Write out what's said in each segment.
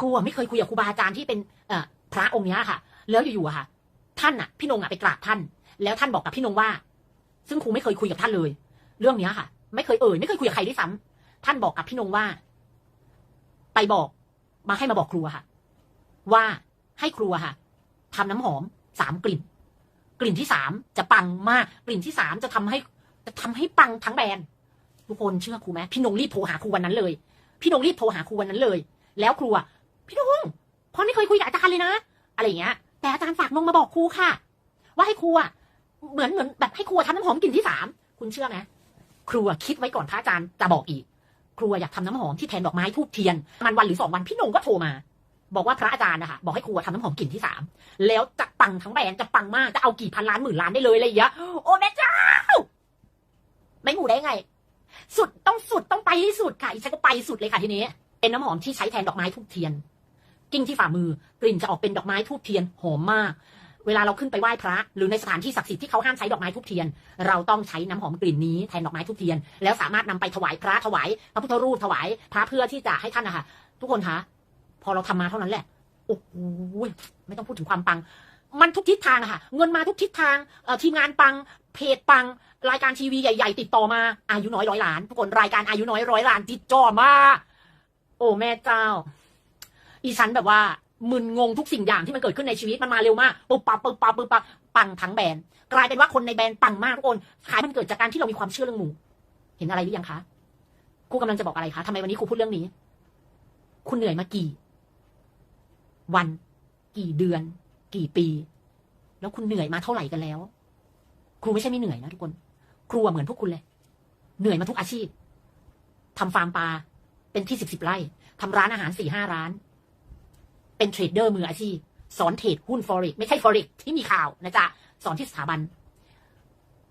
ครูไม่เคยคุยกับครูบาอาจารย์ที่เป็นเอพระองค์เนี้ยค่ะ แล้วอยู่ๆค่ะ ท่านอะพี่นงอะไปกราบท่าน แล้วท่านบอกกับพี่นงว่า ซึ่งครูไม่เคยคุยกับท่านเลย เรื่องเนี้ยค่ะ ไม่เคยเอ่ยไม่เคยคุยกับใครด้วยซ้ำท่านบอกกับพี่นงว่า ไปบอกมาให้มาบอกครูค่ะ ว่าให้ครูค่ะทำน้ำหอมสามกลิ่น กลิ่นที่สามจะปังมาก กลิ่นที่สามจะทำให้ จะทำให้ปังทั้งแบรนด์ทุกคนเชื่อครูไหมพี่นงรีบโทรหาครูวันนั้นเลย พี่นงรีบโทรหาครูวันนั้นเลย แล้วครูอะ พี่นงพอไม่เคยคุยกับอาจารย์เลยนะ อะไรอย่างเงี้ย แต่อาจารย์ฝากนงมาบอกครูค่ะ ว่าให้ครูอะเหมือนเหมือนแบบให้ครูทำน้ำหอมกลิ่นที่สามคุณเชื่อไหมครูคิดไว้ก่อนพระอาจารย์จะบอกอีก ครูอะอยากทำน้ำหอมที่แทนดอกไม้ทูบเทียนมันวันหรือสองวันพี่นงก็โทรมา บอกว่าพระอาจารย์นะคะบอกให้ครูอะทำน้ำหอมกลิ่นที่สามแล้วจะปังทั้งแบรนด์จะปังมากจะเอากี่พันล้านหมื่นล้านได้เลยอะไรอย่างเงี้ยโอ้แม่เจ้าไม่หมูได้ไง สุดต้องสุดต้องไปที่สุดค่ะอีฉันก็ไปสุดเลยค่ะทีนี้ เป็นน้ำหอมที่ใช้แทนดอกไม้ทูบเทียน กิ้งที่ฝ่ามือกลิ่นจะออกเป็นดอกไม้ทูบเทียนหอมมาก เวลาเราขึ้นไปไหว้พระ หรือในสถานที่ศักดิ์สิทธิ์ที่เขาห้ามใช้ดอกไม้ทูบเทียน เราต้องใช้น้ำหอมกลิ่นนี้แทนดอกไม้ทูบเทียน แล้วสามารถนำไปถวายพระถวายพระพุทธรูปถวายพระเพื่อที่จะให้ท่านนะคะทุกคนคะพอเราทำมาเท่านั้นแหละโอ้โหไม่ต้องพูดถึงความปัง มันทุกทิศทางอะค่ะเงินมาทุกทิศทางทีมงานปังเพจปังรายการทีวีใหญ่ ๆ ติดต่อมาอายุน้อยร้อยล้านทุกคนรายการอายุน้อยร้อยล้านติดจ่อมา โอ้แม่เจ้า อีฉันแบบว่ามึนงงทุกสิ่งอย่างที่มันเกิดขึ้นในชีวิตมันมาเร็วมากปุ๊บปั๊บปุ๊บปั๊บปุ๊บปั๊บปังทั้งแบรนด์กลายเป็นว่าคนในแบรนด์ปังมากทุกคนขายมันเกิดจากการที่เรามีความเชื่อเรื่องหมูเห็นอะไรหรือยังคะครูกำลังจะบอกอะไรคะทำไมวันนี้ครูพูดเรื่องนี้ คุณเหนื่อยมากี่ วัน กี่เดือน กี่ปี แล้วคุณเหนื่อยมาเท่าไหร่กันแล้ว ครูไม่ใช่ไม่เหนื่อยนะทุกคน ครูเหมือนพวกคุณเลย เหนื่อยมาทุกอาชีพทำฟาร์มปลาเป็นที่สิบสิบไร่ทำร้านอาหารสี่ห้าร้าน เป็นเทรดเดอร์มืออาชีพ สอนเทรดหุ้นฟอเร็กไม่ใช่ฟอเร็กที่มีข่าวนะจ๊ะ สอนที่สถาบัน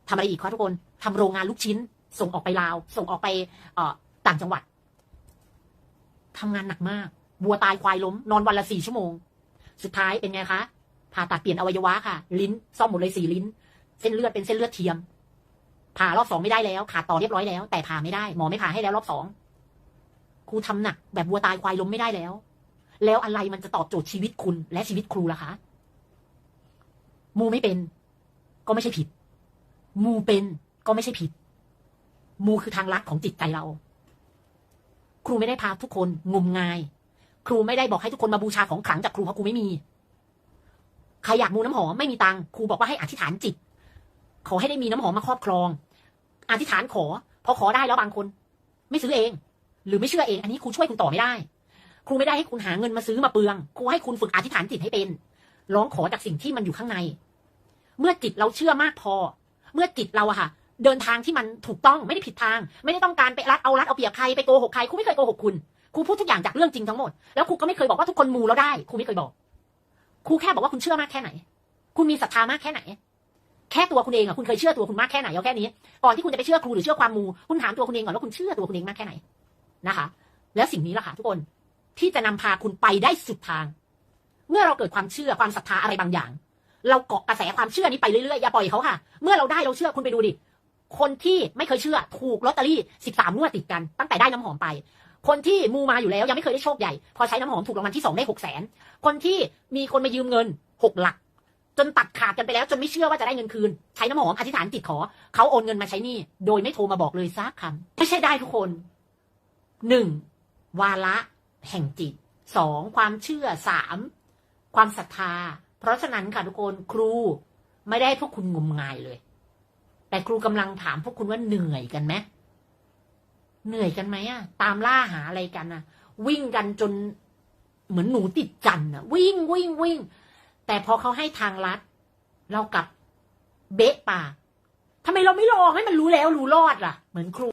ทำอะไรอีกคะทุกคนทำโรงงานลูกชิ้น ส่งออกไปลาว ส่งออกไปเออต่างจังหวัดทำงานหนักมากวัวตายควายล้ม นอนวันละสี่ชั่วโมง สุดท้ายเป็นไงคะผ่าตัดเปลี่ยนอวัยวะค่ะ ลิ้นซ่อมหมดเลยสี่ลิ้น เส้นเลือดเป็นเส้นเลือดเทียม ผ่ารอบสองไม่ได้แล้วขาดต่อเรียบร้อยแล้ว แต่ผ่าไม่ได้ หมอไม่ผ่าให้แล้วรอบสองครูทำหนัก แบบวัวตายควายล้มไม่ได้แล้ว แล้วอะไรมันจะตอบโจทย์ชีวิตคุณและชีวิตครูล่ะคะ มูไม่เป็น ก็ไม่ใช่ผิด มูเป็นก็ไม่ใช่ผิด มูคือทางลัดของจิตใจเรา ครูไม่ได้พาทุกคนงมงาย ครูไม่ได้บอกให้ทุกคนมาบูชาของขลังจากครูเพราะครูไม่มี ใครอยากมูน้ำหอมไม่มีตังค์ครูบอกว่าให้อธิษฐานจิต ขอให้ได้มีน้ำหอมมาครอบครอง อธิษฐานขอพอขอได้แล้วบางคน ไม่ซื้อเอง หรือไม่เชื่อเอง อันนี้ครูช่วยคุณต่อไม่ได้ ครูไม่ได้ให้คุณหาเงินมาซื้อมาเปลือง ครูให้คุณฝึกอธิษฐานจิตให้เป็น ร้องขอจากสิ่งที่มันอยู่ข้างใน เมื่อจิตเราเชื่อมากพอ เมื่อจิตเราอะค่ะ เดินทางที่มันถูกต้องไม่ได้ผิดทาง ไม่ได้ต้องการไปรัดเอารัดเอาเปรียบใครไปโกหกใครครูไม่เคยโกหกคุณครูพูดทุกอย่างจากเรื่องจริงทั้งหมด แล้วครูก็ไม่เคยบอกว่าทุกคนมูแล้วได้ครูไม่เคยบอกครูแค่บอกว่าคุณเชื่อมากแค่ไหน คุณมีศรัทธามากแค่ไหน แค่ตัวคุณเองอะคุณเคยเชื่อตัวคุณมากแค่ไหนเอาแค่นี้ก่อนที่คุณจะไปเชื่อครูหรือเชื่อความมู คุณถามตัวคุณเองก่อนว่าคุณเชื่อตัวคุณเองมากแค่ไหนนะคะ แล้วสิ่งนี้ล่ะค่ะทุกคน ที่จะนำพาคุณไปได้สุดทาง เมื่อเราเกิดความเชื่อความศรัทธาอะไรบางอย่าง เราเกาะกระแสความเชื่อนี้ไปเรื่อยๆอย่าปล่อยเขาค่ะ เมื่อเราได้เราเชื่อคุณไปดูดิคนที่ไม่เคยเชื่อถูกลอตเตอรี่สิบสามงวดติดกัน ตั้งแต่ได้น้ำหอมไป คนที่มูมาอยู่แล้วยังไม่เคยได้โชคใหญ่ พอใช้น้ำหอมถูกรางวัลที่สองได้หกแสนคนที่มีคนมายืมเงินหกหลัก จนตัดขาดกันไปแล้ว จนไม่เชื่อว่าจะได้เงินคืน ใช้น้ำหอมอธิษฐานจิตขอ เขาโอนเงินมาใช้นี้โดยไม่โทรมาบอกเลยซักคำไม่ใช่ได้ทุกคนหนึ่งวาระ แห่งจิตสองความเชื่อสามความศรัทธา เพราะฉะนั้นค่ะทุกคนครูไม่ได้ให้พวกคุณงมงายเลย แต่ครูกำลังถามพวกคุณว่าเหนื่อยกันไหมเหนื่อยกันไหมอะตามล่าหาอะไรกันอะวิ่งกันจนเหมือนหนูติดจันอะวิ่งวิ่งวิ่ง แต่พอเขาให้ทางลัด เรากลับเบะปากทำไมเราไม่ลองให้มันรู้แล้วรู้รอดล่ะ เหมือนครู